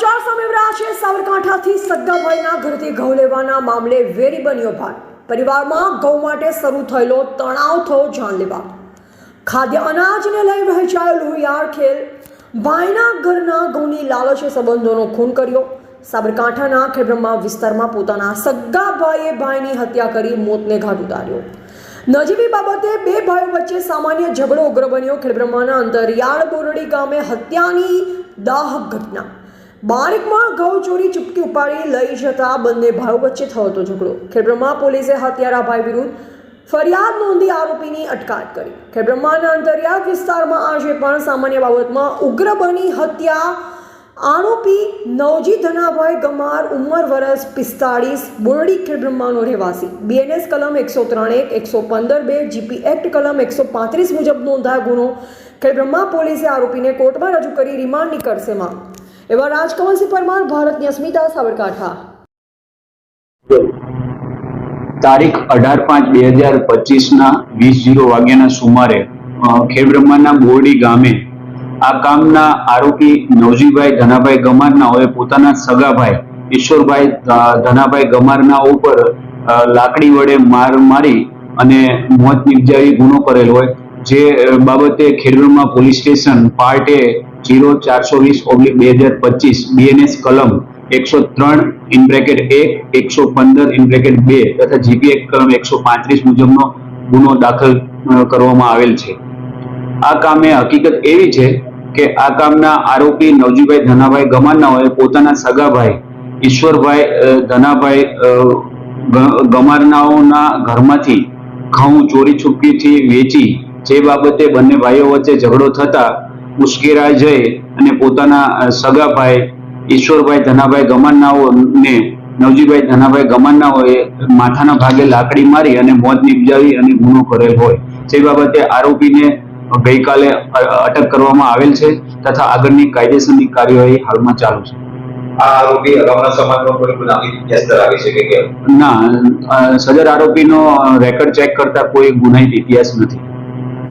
સમાચાર સામે રહ્યા છે. સાબરકાંઠાથી સગ્ગાભાઈના ઘરેથી ઘઉં લેવાના મામલે વેરી બન્યો ભાર. પરિવારમાં ઘઉં માટે શરૂ થયેલો તણાવ થયો જાનલેવા ખાદ્ય અનાજને લઈ વહેંચાયેલું યાર ખેલ. ભાઈના ઘરના ઘઉંની લાલચે સંબંધોનો ખૂન કર્યો. સાબરકાંઠાના ખેડબ્રહ્મા વિસ્તારમાં પોતાના સગ્ગા ભાઈએ ભાઈની હત્યા કરી મોતને ઘાટ ઉતાર્યો. નજીવી બાબતે બે ભાઈઓ વચ્ચે સામાન્ય ઝઘડો ઉગ્ર બન્યો. ખેડબ્રહ્માના અંતરિયાળ બોરડી ગામે હત્યાની દાહક ઘટના. બારીકમાં ઘઉં ચોરી ચૂપકી ઉપાડી લઈ જતા બંને ભાઈઓ વચ્ચે થયો હતો ઝઘડો. ખેડબ્રહ્મા પોલીસે હત્યારા ભાઈ વિરુદ્ધ ફરિયાદ નોંધી આરોપીની અટકાયત કરી. ખેડબ્રહ્માના અંતરિયાળ વિસ્તારમાં આજે પણ સામાન્ય બાબતમાં ઉગ્ર બની હત્યા આરોપી નવજી ધનાભાઈ ગમાર, ઉંમર વરસ પિસ્તાળીસ, બોરડી ખેડબ્રહ્માનો રહેવાસી. બીએનએસ કલમ એકસો ત્રણ એક એકસો પંદર બે જીપી એક્ટ કલમ એકસો પાંત્રીસ મુજબ નોંધાયો ગુનો ખેડબ્રહ્મા પોલીસે આરોપીને કોર્ટમાં રજૂ કરી રિમાન્ડની કરશે માંગ. એવા રાજકમલસિંહ પરમાર, ભારતની અસ્મિતા સાબરકાંઠા તારીખ અઢાર પાંચ બે હજાર પચીસના વીસ જીરો વાગ્યાના સુમારે ખેડબ્રહ્માના બોરડી ગામે આ કામના આરોપી નવજીભાઈ ધનાભાઈ ગમારના હોય, પોતાના સગાભાઈ ઈશ્વરભાઈ ધનાભાઈ ગમારના ઉપર લાકડી વડે માર મારી અને મોત નિપજાવી ગુનો કરેલ હોય. જે બાબતે Khedbrahma police station part zero ચારસો વીસ ઓબ્લિક બે હજાર પચીસ બીએનએસ કલમ એકસો ત્રણ ઇન બ્રેકેટ એક, એકસો પંદર ઇન બ્રેકેટ બે, તથા જીપી એક કલમ એકસો પાંત્રીસ મુજબનો ગુનો દાખલ કરવામાં આવેલ છે. આ કામે હકીકત એવી છે કે આ કામના આરોપી નવજીભાઈ ધનાભાઈ ગમારના હોય, પોતાના સગાભાઈ ઈશ્વરભાઈ ધનાભાઈ ગમારનાઓના ઘરમાંથી ઘઉં ચોરી છુપકીથી વેચી, જે બાબતે બંને ભાઈઓ વચ્ચે ઝઘડો થતા ઉશ્કેરાઈ જઈ અને પોતાના સગાભાઈ ઈશ્વરભાઈ ધનાભાઈ ગમારનાઓને નવજીભાઈ ધનાભાઈ ગમનનાઓએ માથાના ભાગે લાકડી મારી અને મોત નિપજાવી અને ગુનો કરેલ હોય. જે બાબતે આરોપીને ગઈકાલે અટક કરવામાં આવેલ છે તથા આગળની કાયદેસરની કાર્યવાહી હાલમાં ચાલુ છે. આ આરોપી અગાઉના સમાજમાં કોઈ ગુનાહિત ઇતિહાસ ધરાવે છે કે ના સદર આરોપીનો રેકોર્ડ ચેક કરતા કોઈ ગુનાહિત ઇતિહાસ નથી.